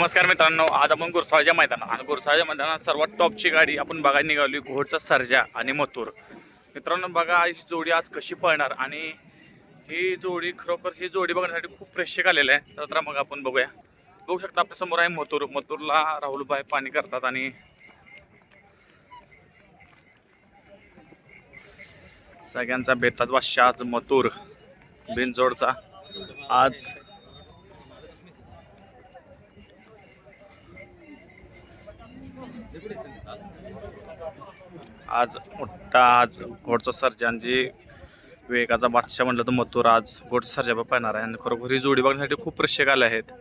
नमस्कार मित्रांनो आज आपण गुरसाळ्याच्या मैदानात आणि गुरसाळ्याच्या मैदानात सर्वात टॉपची गाडी आपण बघायला निघाली घोडचा सर्जा आणि मथुर. मित्रांनो बघा ही जोडी आज कशी पळणार आणि ही जोडी खरोखर ही जोडी बघण्यासाठी खूप प्रेक्षक आलेले आहे. तर मग आपण बघूया. बघू शकता आपल्यासमोर आहे मथुर. मथुरला राहुलबाई पाणी करतात आणि सगळ्यांचा बेताज वाशा आज मथुर बिनजोडचा. आज आज मोठा आज घोडचा सर्जन जे वेगाचा बादशाह म्हटलं तर मथुर आज घोडचा सर्जा पाहणार आहे. आणि खरोखर ही जोडी बघण्यासाठी खूप प्रेक्षक आले आहेत.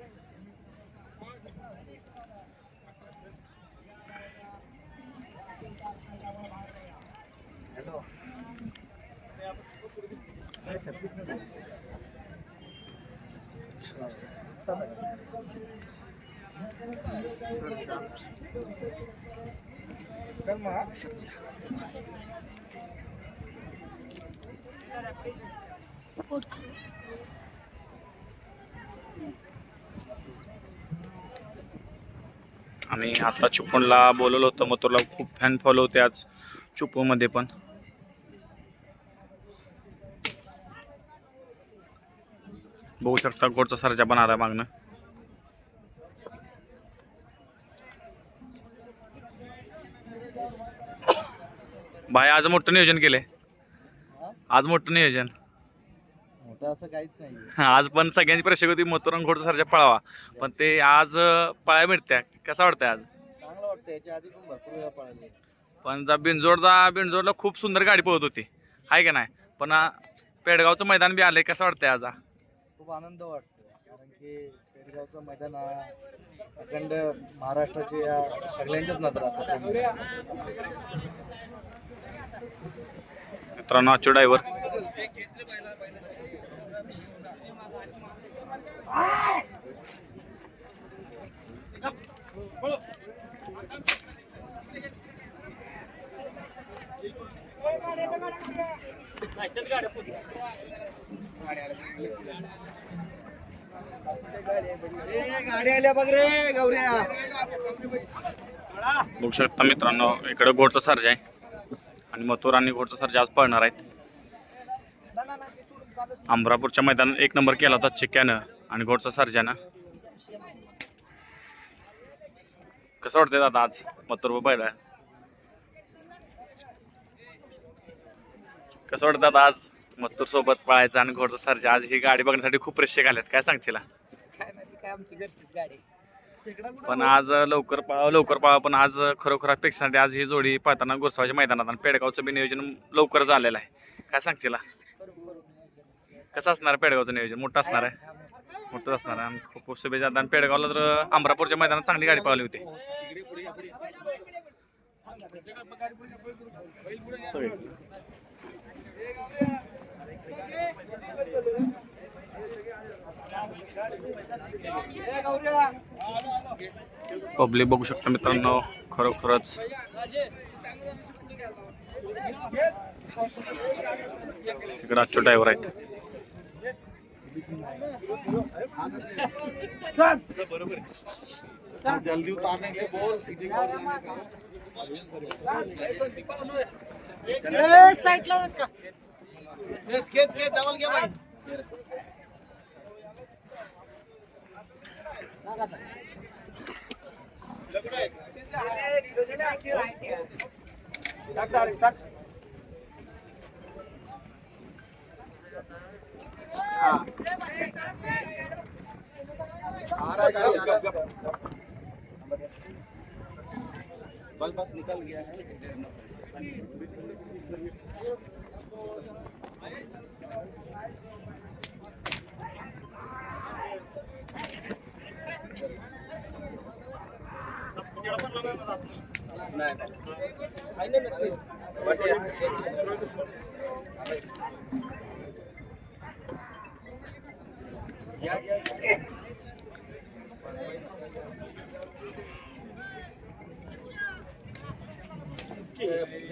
आणि आता चुपूनला बोलवलं होतं. मथुरला खूप फॅन फॉलो होते आज. चुपूमध्ये पण. बघू शकता गोडचा सरजा पण आला मागणं भाई आज मोठं नियोजन केलंय. आज मोठं नियोजन. मोठं असं काहीच नाही. आज पण सगळ्यांची प्रेक्षक होती मथुरन घोडचा सरजा पळावा. पण ते आज पळायला मिळत्या कसं वाटतंय आज? चांगलं वाटतं याच्या आधी पण भरपूर वेळा पळाली. पण जा बिनजोडचा बिनजोडला खूप सुंदर गाडी पळत होती. आहे का नाही? पण आ, पेडगावचं मैदान बी आलंय. कसं वाटतंय आज? खूप आनंद वाटतो कारण की पेडगावचं मैदान हा अखंड महाराष्ट्राचे या सगळ्यांच्याच नजर असतात. मित्रांनो आजचे ड्रायव्हर गाड्या बघू शकता मित्रांनो इकडे घोडचा सर्ज आहे. आणि मथुर आणि घोडचा सर्ज आज पळणार आहेत. अमरापूरच्या मैदानात एक नंबर केला होता चिक्क्यानं आणि घोडचा सर्जानं. कसं वाटतंय दादा आज मथुर पहिला कसं वाटतं दादा आज? मथुर सोबत पळायचं आणि घोडचा सर्जा. आज ही गाडी बघण्यासाठी खूप प्रेक्षक आल्यात. काय सांगशील? काय नाही काय आमची घरचीच गाडी. शेकडा कुठं पण आज लवकर पळावं लवकर पळावं पण आज खरोखर अपेक्षासाठी आज ही जोडी पळताना गुरसावाच्या मैदानात आणि पेडगावचं बी नियोजन लवकर झालेलं आहे. काय सांगशील? कसं असणार आहे पेडगावचं नियोजन? मोठं असणार आहे? मोठं असणार आहे. आणि खूप खूप शुभेच्छा आणि पेडगावला तर अमरापूरच्या मैदानात चांगली गाडी पळाली होती. सगळी. पब्लिक बघू शकता मित्रांनो खरोखरच. इकडे आजचे ड्रायव्हर आहेत. जल्दी उतारने बोल साईडला बस बस निकल गया है। नाही नाही या या या ए